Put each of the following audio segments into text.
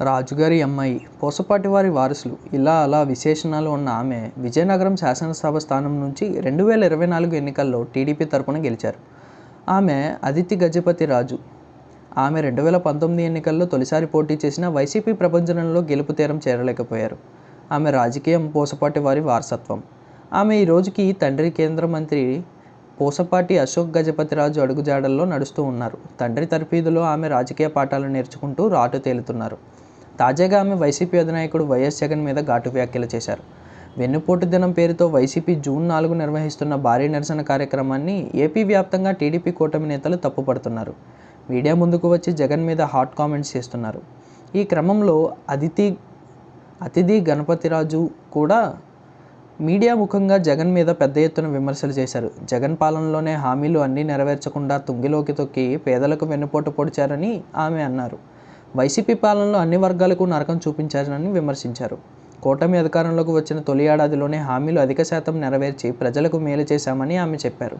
రాజుగారి అమ్మాయి పూసపాటి వారి వారసులు. ఇలా అలా విశేషణాలు ఉన్న ఆమె విజయనగరం శాసనసభ స్థానం నుంచి రెండు వేల ఇరవై నాలుగు ఎన్నికల్లో టీడీపీ తరపున గెలిచారు. ఆమె అదితి గజపతి రాజు. ఆమె రెండు వేల పంతొమ్మిది ఎన్నికల్లో తొలిసారి పోటీ చేసిన వైసీపీ ప్రభంజనంలో గెలుపు తీరం చేరలేకపోయారు. ఆమె రాజకీయం పూసపాటి వారి వారసత్వం. ఆమె ఈ రోజుకి తండ్రి కేంద్ర మంత్రి పూసపాటి అశోక్ గజపతిరాజు అడుగుజాడల్లో నడుస్తూ ఉన్నారు. తండ్రి తరఫీదులో ఆమె రాజకీయ పాఠాలు నేర్చుకుంటూ రాటు తేలుతున్నారు. తాజాగా ఆమె వైసీపీ అధినాయకుడు వైఎస్ జగన్ మీద ఘాటు వ్యాఖ్యలు చేశారు. వెన్నుపోటు దినం పేరుతో వైసీపీ జూన్ నాలుగు నిర్వహిస్తున్న భారీ నిరసన కార్యక్రమాన్ని ఏపీ వ్యాప్తంగా టీడీపీ కూటమి నేతలు తప్పుపడుతున్నారు. మీడియా ముందుకు వచ్చి జగన్ మీద హాట్ కామెంట్స్ చేస్తున్నారు. ఈ క్రమంలో అతిథి అతిథి గణపతిరాజు కూడా మీడియా ముఖంగా జగన్ మీద పెద్ద ఎత్తున విమర్శలు చేశారు. జగన్ పాలనలోనే హామీలు అన్నీ నెరవేర్చకుండా తుంగిలోకి తొక్కి పేదలకు వెన్నుపోటు పొడిచారని ఆమె అన్నారు. వైసీపీ పాలనలో అన్ని వర్గాలకు నరకం చూపించారని విమర్శించారు. కూటమి అధికారంలోకి వచ్చిన తొలి ఏడాదిలోనే హామీలు అధిక శాతం నెరవేర్చి ప్రజలకు మేలు చేశామని ఆమె చెప్పారు.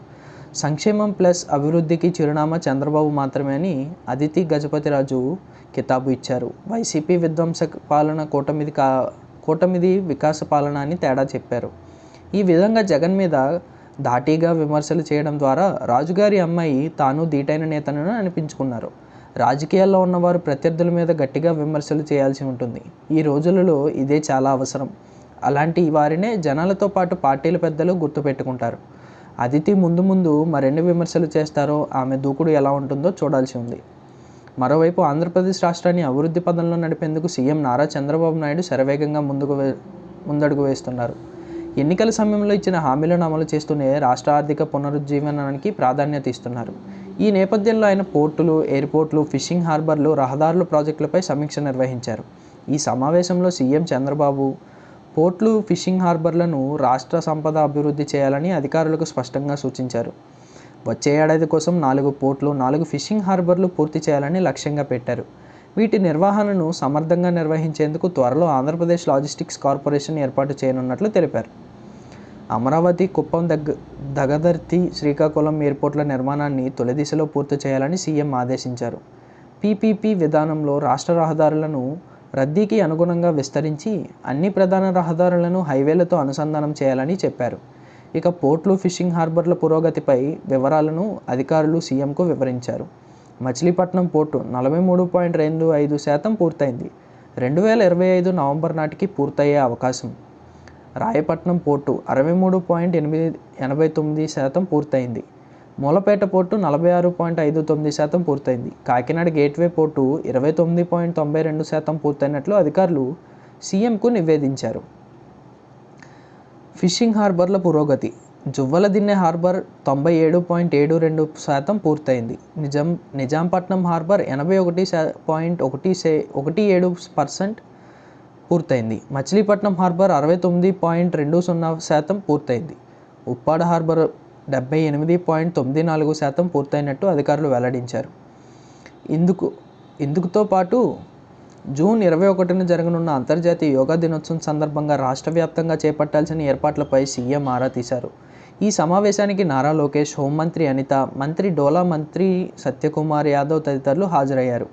సంక్షేమం ప్లస్ అభివృద్ధికి చిరునామా చంద్రబాబు మాత్రమే అని అదితి గజపతిరాజు కితాబు ఇచ్చారు. వైసీపీ విధ్వంస పాలన కూటమిది కా కూటమిది వికాస పాలన అని తేడా చెప్పారు. ఈ విధంగా జగన్ మీద ధాటీగా విమర్శలు చేయడం ద్వారా రాజుగారి అమ్మాయి తాను దీటైన నేతనని అనిపించుకున్నారు. రాజకీయాల్లో ఉన్నవారు ప్రత్యర్థుల మీద గట్టిగా విమర్శలు చేయాల్సి ఉంటుంది. ఈ రోజులలో ఇదే చాలా అవసరం. అలాంటి వారినే జనాలతో పాటు పార్టీల పెద్దలు గుర్తుపెట్టుకుంటారు అదితి ముందు ముందు మరెన్ని విమర్శలు చేస్తారో ఆమె దూకుడు ఎలా ఉంటుందో చూడాల్సి ఉంది. మరోవైపు ఆంధ్రప్రదేశ్ రాష్ట్రాన్ని అభివృద్ధి పదంలో నడిపేందుకు సీఎం నారా చంద్రబాబు నాయుడు శరవేగంగా ముందుకు వే ముందడుగు వేస్తున్నారు. ఎన్నికల సమయంలో ఇచ్చిన హామీలను అమలు చేస్తూనే రాష్ట్ర ఆర్థిక పునరుజ్జీవనానికి ప్రాధాన్యత ఇస్తున్నారు. ఈ నేపథ్యంలో ఆయన పోర్టులు ఎయిర్పోర్ట్లు ఫిషింగ్ హార్బర్లు రహదారులు ప్రాజెక్టులపై సమీక్ష నిర్వహించారు. ఈ సమావేశంలో సీఎం చంద్రబాబు పోర్ట్లు ఫిషింగ్ హార్బర్లను రాష్ట్ర సంపద అభివృద్ధి చేయాలని అధికారులకు స్పష్టంగా సూచించారు. వచ్చే ఏడాది కోసం నాలుగు పోర్ట్లు నాలుగు ఫిషింగ్ హార్బర్లు పూర్తి చేయాలని లక్ష్యంగా పెట్టారు. వీటి నిర్వహణను సమర్థంగా నిర్వహించేందుకు త్వరలో ఆంధ్రప్రదేశ్ లాజిస్టిక్స్ కార్పొరేషన్ ఏర్పాటు చేయనున్నట్లు తెలిపారు. అమరావతి కుప్పం దగ్గ దగదర్తి శ్రీకాకుళం ఎయిర్పోర్ట్ల నిర్మాణాన్ని తొలి దిశలో పూర్తి చేయాలని సీఎం ఆదేశించారు. పీపీపీ విధానంలో రాష్ట్ర రహదారులను రద్దీకి అనుగుణంగా విస్తరించి అన్ని ప్రధాన రహదారులను హైవేలతో అనుసంధానం చేయాలని చెప్పారు. ఇక పోర్ట్లు ఫిషింగ్ హార్బర్ల పురోగతిపై వివరాలను అధికారులు సీఎంకు వివరించారు. మచిలీపట్నం పోర్టు నలభై మూడు పాయింట్ రెండు ఐదు శాతం పూర్తయింది. రెండు వేల ఇరవై ఐదు నవంబర్ నాటికి పూర్తయ్యే అవకాశం రాయపట్నం పోర్టు అరవై మూడు పాయింట్ ఎనిమిది ఎనభై తొమ్మిది శాతం పూర్తయింది. మూలపేట పోర్టు నలభై ఆరు పాయింట్ ఐదు తొమ్మిది శాతం పూర్తయింది. కాకినాడ గేట్వే పోర్టు ఇరవై తొమ్మిది పాయింట్ తొంభై రెండు శాతం పూర్తయినట్లు అధికారులు సీఎంకు నివేదించారు. ఫిషింగ్ హార్బర్ల పురోగతి. జువ్వలదిన్నె హార్బర్ తొంభై ఏడు పాయింట్ ఏడు రెండు శాతం పూర్తయింది. నిజాం నిజాంపట్నం హార్బర్ ఎనభై ఒకటి పాయింట్ ఒకటి సే ఒకటి ఏడు పర్సెంట్ పూర్తయింది. మచిలీపట్నం హార్బర్ అరవై తొమ్మిది పాయింట్ రెండు సున్నా శాతం పూర్తయింది. ఉప్పాడ హార్బర్ డెబ్బై ఎనిమిది పాయింట్ తొమ్మిది నాలుగు శాతం పూర్తయినట్టు అధికారులు వెల్లడించారు. ఇందుకు ఇందుకుతో పాటు జూన్ ఇరవై ఒకటిన జరగనున్న అంతర్జాతీయ యోగా దినోత్సవం సందర్భంగా రాష్ట్ర వ్యాప్తంగా చేపట్టాల్సిన ఏర్పాట్లపై సీఎం ఆరా తీశారు. ఈ సమావేశానికి నారా లోకేష్ హోంమంత్రి అనిత మంత్రి డోలా మంత్రి సత్యకుమార్ యాదవ్ తదితరులు హాజరయ్యారు.